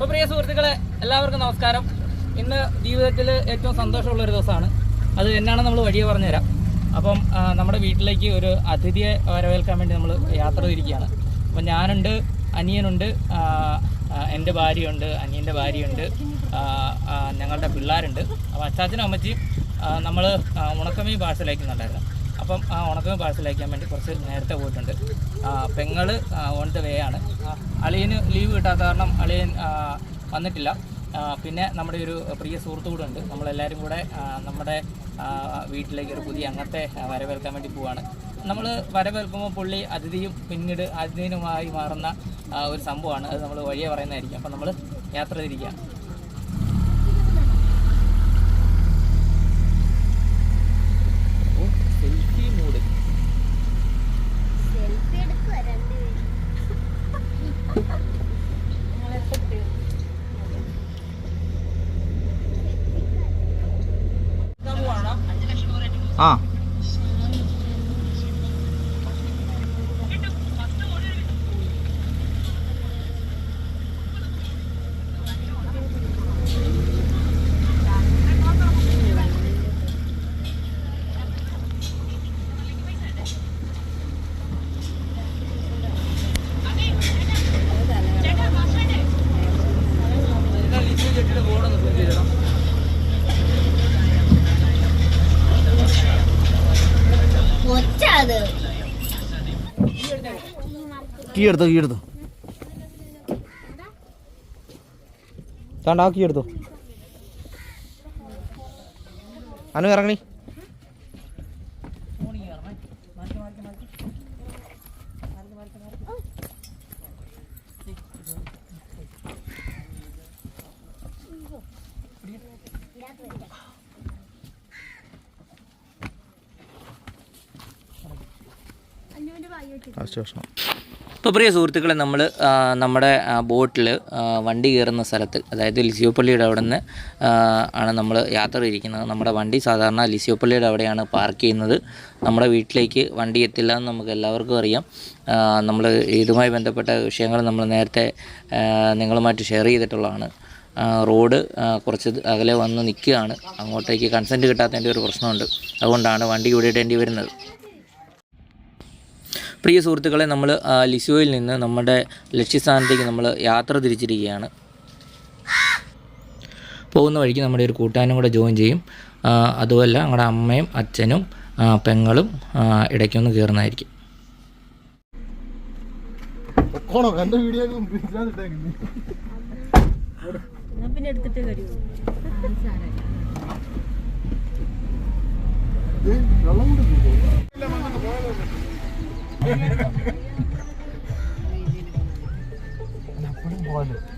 അപ്പോൾ പ്രിയ സുഹൃത്തുക്കളെ എല്ലാവർക്കും നമസ്കാരം. ഇന്ന് ജീവിതത്തിൽ ഏറ്റവും സന്തോഷമുള്ള ഒരു ദിവസമാണ്. അത് എന്നാണ് നമ്മൾ വഴിയെ പറഞ്ഞുതരാം. അപ്പം നമ്മുടെ വീട്ടിലേക്ക് ഒരു അതിഥിയെ വരവേൽക്കാൻ വേണ്ടി നമ്മൾ യാത്ര തിരിക്കുകയാണ് അപ്പം ഞാനുണ്ട് അനിയനുണ്ട് എന്റെ ഭാര്യയുണ്ട് അനിയന്റെ ഭാര്യയുണ്ട് ഞങ്ങളുടെ പിള്ളേരുണ്ട്. അപ്പോൾ അച്ചാച്ചനും അമ്മച്ചിയും നമ്മൾ ഉണക്കമീൻ പാഴ്സൽ അയക്കുന്നുണ്ടായിരുന്നു അപ്പം ആ ഉണക്കമീൻ പാഴ്സൽ വേണ്ടി കുറച്ച് നേരത്തെ പോയിട്ടുണ്ട്. പെങ്ങൾ ഓൺ ദ വേ ആണ്. അളിയന് ലീവ് കിട്ടാത്ത കാരണം അളിയൻ വന്നിട്ടില്ല. പിന്നെ നമ്മുടെ ഒരു പ്രിയ സുഹൃത്തു കൂടെ ഉണ്ട്. നമ്മളെല്ലാവരും കൂടെ നമ്മുടെ വീട്ടിലേക്ക് ഒരു പുതിയ അംഗത്തെ വരവേൽക്കാൻ വേണ്ടി പോവാണ്. നമ്മൾ വരവേൽക്കുമ്പോൾ പുള്ളി അതിഥിയും പിന്നീട് അതിഥിനുമായി മാറുന്ന ഒരു സംഭവമാണ്. അത് നമ്മൾ വഴിയെ പറയുന്നതായിരിക്കും. അപ്പം നമ്മൾ യാത്ര തിരിക്കുക സെൽഫി മൂഡ് സെൽഫി എടുക്കുക രണ്ടുപേരും ആ കീ എടുത്തോ കീ എടുത്തോ. താണ്ടാ കീ എടുത്തോ. അനു ഇറങ്ങണി. ഫസ്റ്റ് ഇപ്പോൾ പ്രിയ സുഹൃത്തുക്കളെ നമ്മൾ നമ്മുടെ ബോട്ടിൽ വണ്ടി കയറുന്ന സ്ഥലത്ത് അതായത് ലിസിയോപ്പള്ളിയുടെ അവിടെ നിന്ന് ആണ് നമ്മൾ യാത്ര ഇരിക്കുന്നത് നമ്മുടെ വണ്ടി സാധാരണ ലിസിയോപ്പള്ളിയുടെ അവിടെയാണ് പാർക്ക് ചെയ്യുന്നത്. നമ്മുടെ വീട്ടിലേക്ക് വണ്ടി എത്തില്ല എന്ന് നമുക്ക് എല്ലാവർക്കും അറിയാം. നമ്മൾ ഇതുമായി ബന്ധപ്പെട്ട വിഷയങ്ങൾ നമ്മൾ നേരത്തെ നിങ്ങളുമായിട്ട് ഷെയർ ചെയ്തിട്ടുള്ളതാണ്. റോഡ് കുറച്ച് അകലെ വന്ന് നിൽക്കുകയാണ്. അങ്ങോട്ടേക്ക് കൺസെന്റ് കിട്ടാത്തതിന്റെ ഒരു പ്രശ്നമുണ്ട്. അതുകൊണ്ടാണ് വണ്ടി ഇവിടെ ഇടേണ്ടി വരുന്നത്. പ്രിയ സുഹൃത്തുക്കളെ നമ്മൾ ലിസോയിൽ നിന്ന് നമ്മുടെ ലക്ഷ്യസ്ഥാനത്തേക്ക് നമ്മൾ യാത്ര തിരിച്ചിരിക്കുകയാണ്. പോകുന്ന വഴിക്ക് നമ്മുടെ ഒരു കൂട്ടാനും കൂടെ ജോയിൻ ചെയ്യും. അതുമല്ല നമ്മുടെ അമ്മയും അച്ഛനും പെങ്ങളും ഇടയ്ക്കൊന്ന് കയറുന്നതായിരിക്കും. പിന്നെ എടുത്തിട്ട് കഴിയുമോ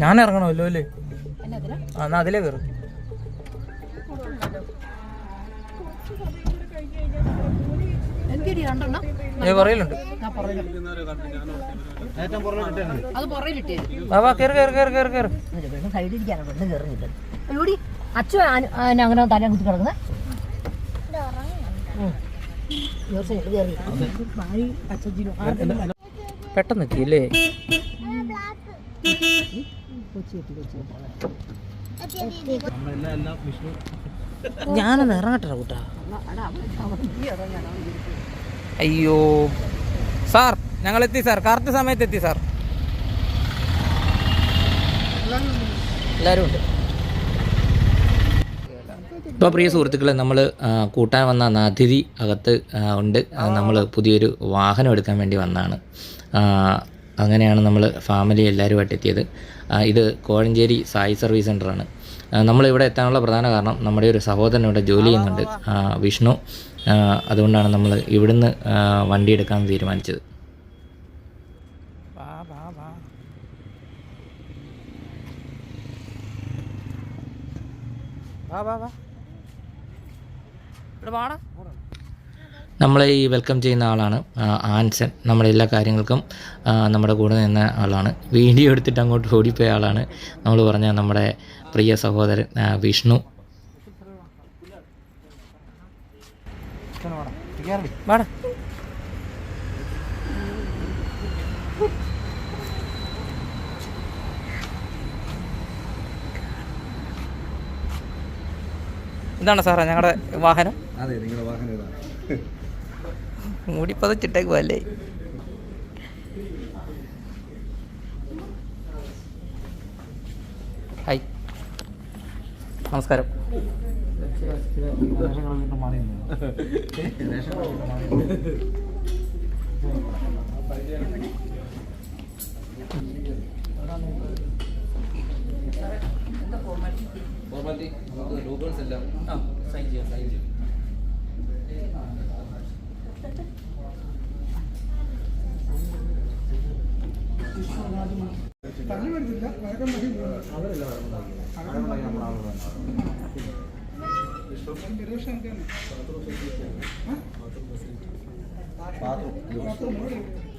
ഞാൻ ഇറങ്ങണമല്ലോ അല്ലേ എന്നാ അതിലേ? കയറും പറയലുണ്ട് അച്ഛൻ അങ്ങനെ തലേ കുത്തി കിടക്കുന്നത് പെട്ടെന്ന് എത്തിയല്ലേ ഞാനൊന്ന് ഇറങ്ങട്ടെ കൂട്ടാ. അയ്യോ. സാർ ഞങ്ങൾ എത്തി സാർ. കറക്റ്റ് സമയത്ത് എത്തി സാർ. എല്ലാവരും ഉണ്ട്. ഇപ്പോൾ പ്രിയ സുഹൃത്തുക്കളെ നമ്മൾ കൂട്ടാൻ വന്ന അതിഥി അകത്ത് ഉണ്ട്. നമ്മൾ പുതിയൊരു വാഹനം എടുക്കാൻ വേണ്ടി വന്നതാണ് അങ്ങനെയാണ് നമ്മൾ ഫാമിലി എല്ലാവരുമായിട്ട് എത്തിയത്. ഇത് കോഴഞ്ചേരി സായി സർവീസ് സെന്ററാണ് നമ്മളിവിടെ എത്താനുള്ള പ്രധാന കാരണം നമ്മുടെ ഒരു സഹോദരൻ ഇവിടെ ജോലി ചെയ്യുന്നുണ്ട്. വിഷ്ണു. അതുകൊണ്ടാണ് നമ്മൾ ഇവിടുന്ന് വണ്ടി എടുക്കാൻ തീരുമാനിച്ചത്. വാ വാ വാ. നമ്മളെ ഈ വെൽക്കം ചെയ്യുന്ന ആളാണ് ആൻസൺ. നമ്മുടെ എല്ലാ കാര്യങ്ങൾക്കും നമ്മുടെ കൂടെ നിന്ന ആളാണ്. വീഡിയോ എടുത്തിട്ട് അങ്ങോട്ട് ഓടിപ്പോയ ആളാണ്. നമ്മൾ പറഞ്ഞ നമ്മുടെ പ്രിയ സഹോദരൻ വിഷ്ണു. എന്താണ് ഇതാണ് സാറേ ഞങ്ങളുടെ വാഹനം. അതെ നിങ്ങളുടെ വാഹനം ഇതാണ് മൂടി പതച്ചിട്ടേക്കും അല്ലേ ഹായ് നമസ്കാരം ആ സൈൻ ചെയ്യാം സൈൻ ചെയ്യാം.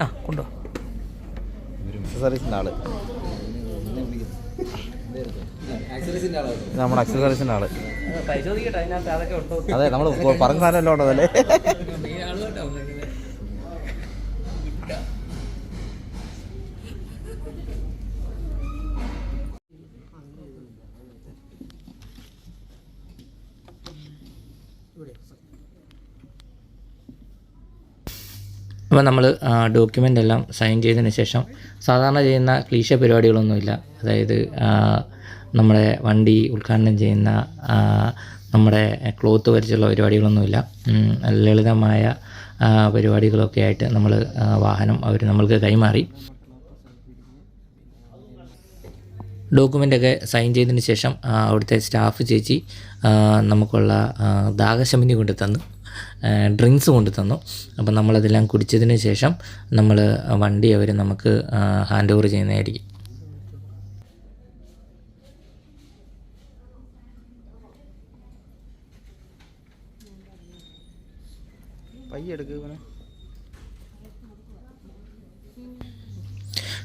ആ കൊണ്ടോ അക്സസറീസിന്റെ ആൾ. നമ്മുടെ അക്സസറീസിന്റെ ആൾ. അതെ നമ്മൾ പറഞ്ഞ സാധനമല്ലോ ഉണ്ടല്ലേ. അപ്പോൾ നമ്മൾ ഡോക്യുമെന്റ് എല്ലാം സൈൻ ചെയ്തതിന് ശേഷം സാധാരണ ചെയ്യുന്ന ക്ലീശ പരിപാടികളൊന്നുമില്ല അതായത് നമ്മുടെ വണ്ടി ഉദ്ഘാടനം ചെയ്യുന്ന നമ്മുടെ ക്ലോത്ത് വരച്ചുള്ള പരിപാടികളൊന്നുമില്ല. ലളിതമായ പരിപാടികളൊക്കെ ആയിട്ട് നമ്മൾ വാഹനം അവർ നമ്മൾക്ക് കൈമാറി. ഡോക്യുമെന്റൊക്കെ സൈൻ ചെയ്തതിന് ശേഷം അവിടുത്തെ സ്റ്റാഫ് ചേച്ചി നമുക്കുള്ള ദാഹശമിനി കൊണ്ട് തന്നു ഡ്രിങ്ക്സ് കൊണ്ട് തന്നു അപ്പം നമ്മളതെല്ലാം കുടിച്ചതിന് ശേഷം നമ്മൾ വണ്ടി അവർ നമുക്ക് ഹാൻഡ് ഓവർ ചെയ്യുന്നതായിരിക്കും. പയ്യ എടുക്കുക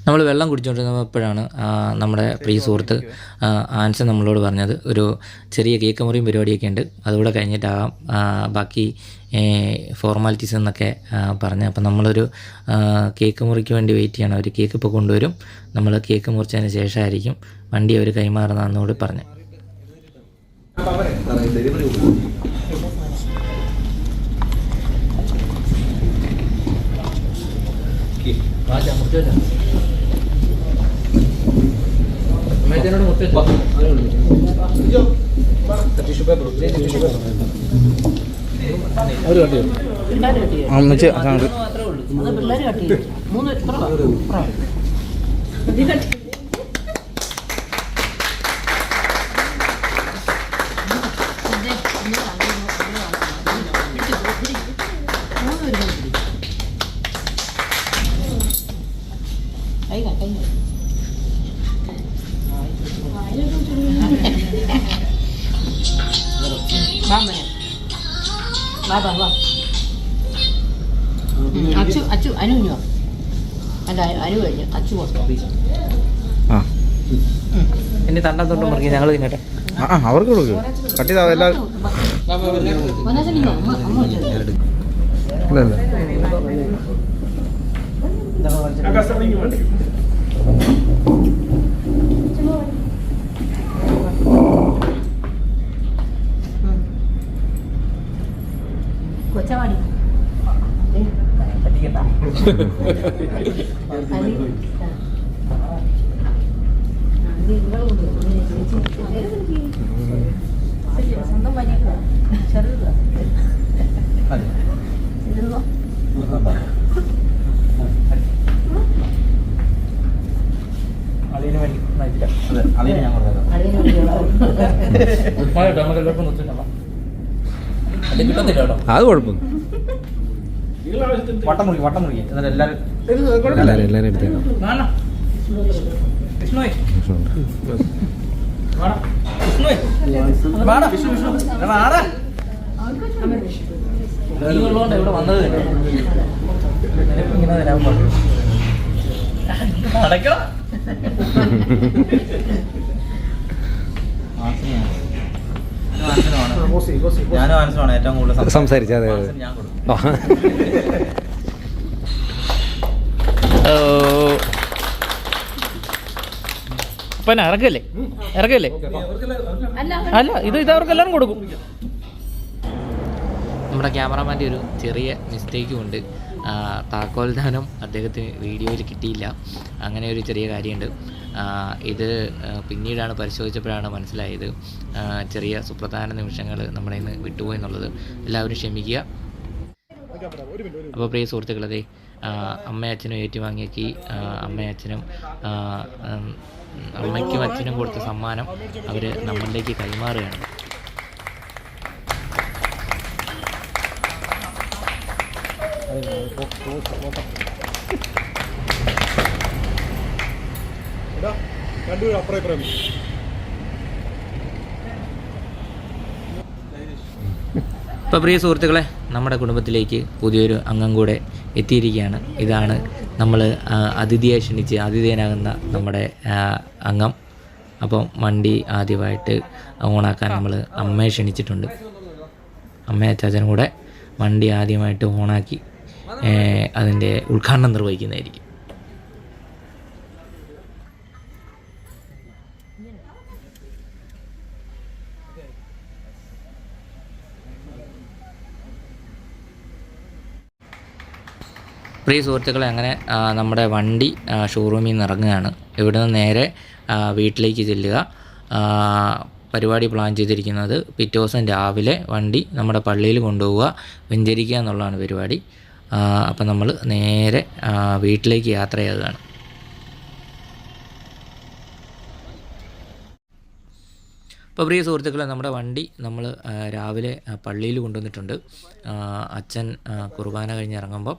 നമ്മൾ വെള്ളം കുടിച്ചുകൊണ്ടിരുന്നപ്പോഴാണ് നമ്മുടെ പ്രിയ സുഹൃത്ത് ആ, ആൻസൺ നമ്മളോട് പറഞ്ഞത് ഒരു ചെറിയ കേക്ക് മുറിയും പരിപാടിയൊക്കെ ഉണ്ട് അതുകൂടെ കഴിഞ്ഞിട്ടാകാം ആ, ബാക്കി ഫോർമാലിറ്റീസ് എന്നൊക്കെ പറഞ്ഞു. അപ്പം നമ്മളൊരു കേക്ക് മുറിക്ക് വേണ്ടി വെയിറ്റ് ചെയ്യണം. അവർ കേക്ക് ഇപ്പോൾ കൊണ്ടുവരും നമ്മൾ കേക്ക് മുറിച്ചതിന് ശേഷമായിരിക്കും വണ്ടി അവർ കൈമാറുന്നതെന്നോട് പറഞ്ഞു. അമ്മച്ചി അങ്ങോട്ട് അത് പിള്ളേർ കട്ടി മൂന്ന് എത്ര അച്ചു അച്ചു അനു ഇഞ്ഞോ അല്ല അനു കഴിഞ്ഞു. അച്ചു ആ. ഇനി തണ്ടം മുറുക്കി ഞങ്ങൾ തിന്നട്ടെ. ആ അവർക്ക് കൊടുക്കും. കട്ടി എല്ലാം എല്ലാവരും. സ്വന്തം വേണ്ടി നയിച്ചില്ല അതെ ഞാൻ കുഴപ്പമില്ല അത് കുഴപ്പമൊന്നും വട്ടം മുറിക്കും വട്ടം മുറിക്കും എന്നിട്ട് എല്ലാവരും എല്ലാവരും എടുത്തേക്കാം വേണ്ട വാടാ. വിഷ്ണുവേ. വാടാ, വിഷ്ണു, വിഷ്ണു. വാടാ. നീ ഉള്ളതുകൊണ്ട് ഇവിടെ വന്നത് തന്നെ. ഇങ്ങനെ തരാൻ പറഞ്ഞു. നടക്കടാ. ഞാനും ആൻസറാണ് ഏറ്റവും കൂടുതൽ സംസാരിച്ചത്. അതെ അതെ. ഞാൻ കൊടുക്കും ആ. അപ്പൊ അപ്പന ഇറക്കല്ലേ? ഇറക്കല്ലേ? അല്ല ഇത് ഇത് അവർക്കെല്ലാം കൊടുക്കും. നമ്മുടെ ക്യാമറമാന്റെ ഒരു ചെറിയ മിസ്റ്റേക്കും ഉണ്ട്. താക്കോൽദാനം താക്കോൽ ദാനം അദ്ദേഹത്തിന് വീഡിയോയിൽ കിട്ടിയില്ല. അങ്ങനെ ഒരു ചെറിയ കാര്യമുണ്ട്. ഇത് പിന്നീടാണ് പരിശോധിച്ചപ്പോഴാണ് മനസ്സിലായത്. ചെറിയ സുപ്രധാന നിമിഷങ്ങൾ നമ്മുടെ ഇന്ന് വിട്ടുപോയി എന്നുള്ളത്. എല്ലാവരും ക്ഷമിക്കുക. അപ്പോൾ പ്രിയ സുഹൃത്തുക്കളതെ അമ്മയച്ഛനും ഏറ്റുവാങ്ങിയാക്കി അമ്മയച്ഛനും അമ്മയ്ക്കും അച്ഛനും കൊടുത്ത സമ്മാനം അവർ നമ്മളിലേക്ക് കൈമാറുകയാണ്. രണ്ടുപേരും അപ്പുറം ഇപ്പുറം. ഇപ്പോൾ പ്രിയ സുഹൃത്തുക്കളെ നമ്മുടെ കുടുംബത്തിലേക്ക് പുതിയൊരു അംഗം കൂടെ എത്തിയിരിക്കുകയാണ്. ഇതാണ് നമ്മൾ അതിഥിയെ ക്ഷണിച്ച് അതിഥിയനാകുന്ന നമ്മുടെ അംഗം. അപ്പം വണ്ടി ആദ്യമായിട്ട് ഓണാക്കാൻ നമ്മൾ അമ്മയെ ക്ഷണിച്ചിട്ടുണ്ട്. അമ്മയെ അച്ചാച്ചനും കൂടെ വണ്ടി ആദ്യമായിട്ട് ഓണാക്കി അതിന്റെ ഉദ്ഘാടനം നിർവഹിക്കുന്നതായിരിക്കും. പ്രിയ സുഹൃത്തുക്കളെ അങ്ങനെ നമ്മുടെ വണ്ടി ഷോറൂമിൽ നിന്ന് ഇറങ്ങുകയാണ്. ഇവിടെ നിന്ന് നേരെ വീട്ടിലേക്ക് ചെല്ലുക. പരിപാടി പ്ലാൻ ചെയ്തിരിക്കുന്നത് പിറ്റേ ദിവസം രാവിലെ വണ്ടി നമ്മുടെ പള്ളിയിൽ കൊണ്ടുപോവുക വെഞ്ചരിക്കുക എന്നുള്ളതാണ് പരിപാടി. അപ്പം നമ്മൾ നേരെ വീട്ടിലേക്ക് യാത്ര ചെയ്യുകയാണ് അപ്പോൾ പ്രിയ സുഹൃത്തുക്കളെ നമ്മുടെ വണ്ടി നമ്മൾ രാവിലെ പള്ളിയിൽ കൊണ്ടുവന്നിട്ടുണ്ട്. അച്ഛൻ കുർബാന കഴിഞ്ഞ് ഇറങ്ങുമ്പം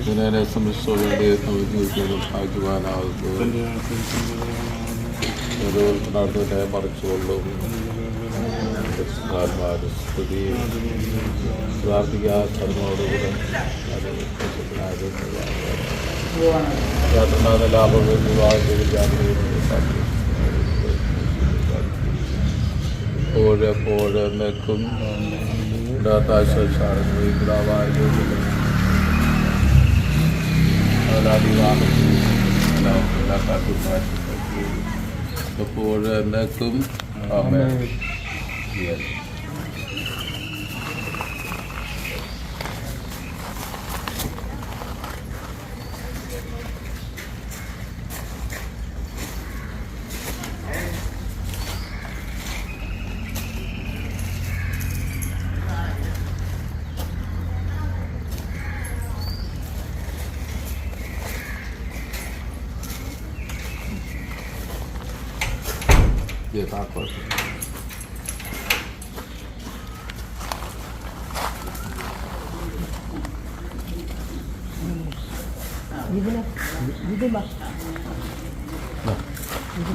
ഇതിനെ സംബന്ധിച്ചോടെ നമ്മൾ ജീവിക്കുന്നത് ഭാഗ്യവാനാകുന്നത് ഓരോ നാട്ടിലെ മറിച്ചുകൊണ്ടും സ്തുതി പ്രാർത്ഥിക്കുക കർമ്മോടുകൂടെ യാത്രനാഥ ലാഭവും വിവാഹത്തിൽ എപ്പോഴെപ്പോഴെ നിൽക്കും ഇടാത്താശ്വാസാണ് എപ്പോഴും എന്നേക്കും ആമേൻ Yes. Yes, our question. ഇതിന് ഇത് വാ. ഇപ്പൊ